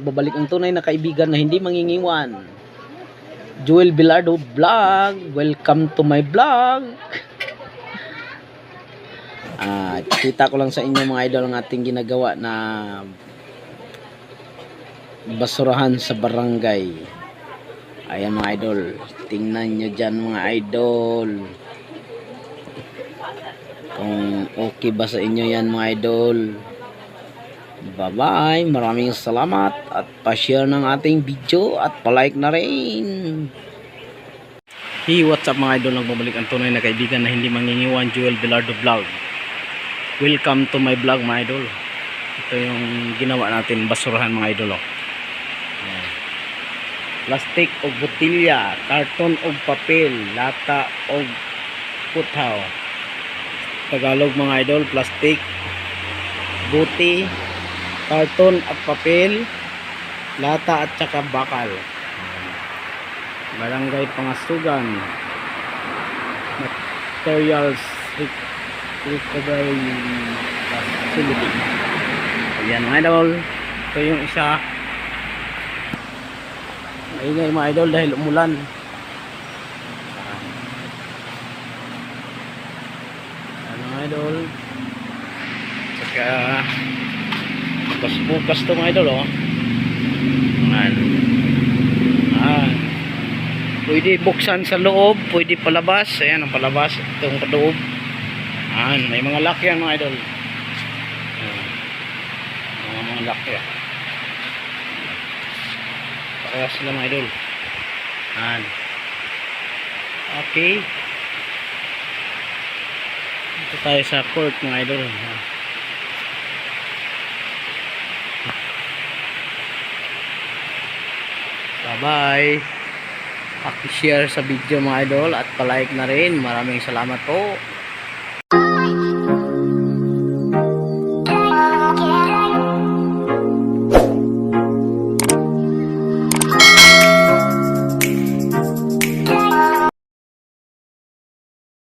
nagbabalik ang tunay na kaibigan na hindi mangingiwan. Joel Bilardo Vlog, welcome to my vlog. Ah, kita ko lang sa inyo mga idol ang ating ginagawa na basurahan sa barangay. Ayan mga idol, tingnan nyo dyan mga idol. Kung okay ba sa inyo yan mga idol. Bye-bye. Maraming salamat at pa-share ng ating video at pa-like na rin. Hey, what's up mga idol? Nagbabalik ang tunay na kaibigan na hindi mangingiwan, Joel Bilardo Vlog. Welcome to my vlog mga idol. Ito yung ginawa natin, basurahan mga idol. Oh. Plastic o botilya, karton o papel, lata o puthaw. Tagalog mga idol, plastic, buti, karton at papel, lata at saka bakal. Barangay Pangasugan. Materials Re- Recovery Facility. Ayan mga idol. Ito yung isa. Maingay mga idol dahil umulan. Ano mga idol? Saka bukas-bukas to mga idol oh. Ayan. Ah. Pwede buksan sa loob, pwede palabas. Ayan ang palabas, itong loob. Ayan, may mga lock yan mga idol. Ayan. Mga mga lock yan. Parehas sila mga idol. Ayan. Okay. Ito tayo sa court mga idol. Ayan. Bye-bye. Paki-share sa video mga idol at pa-like na rin. Maraming salamat po.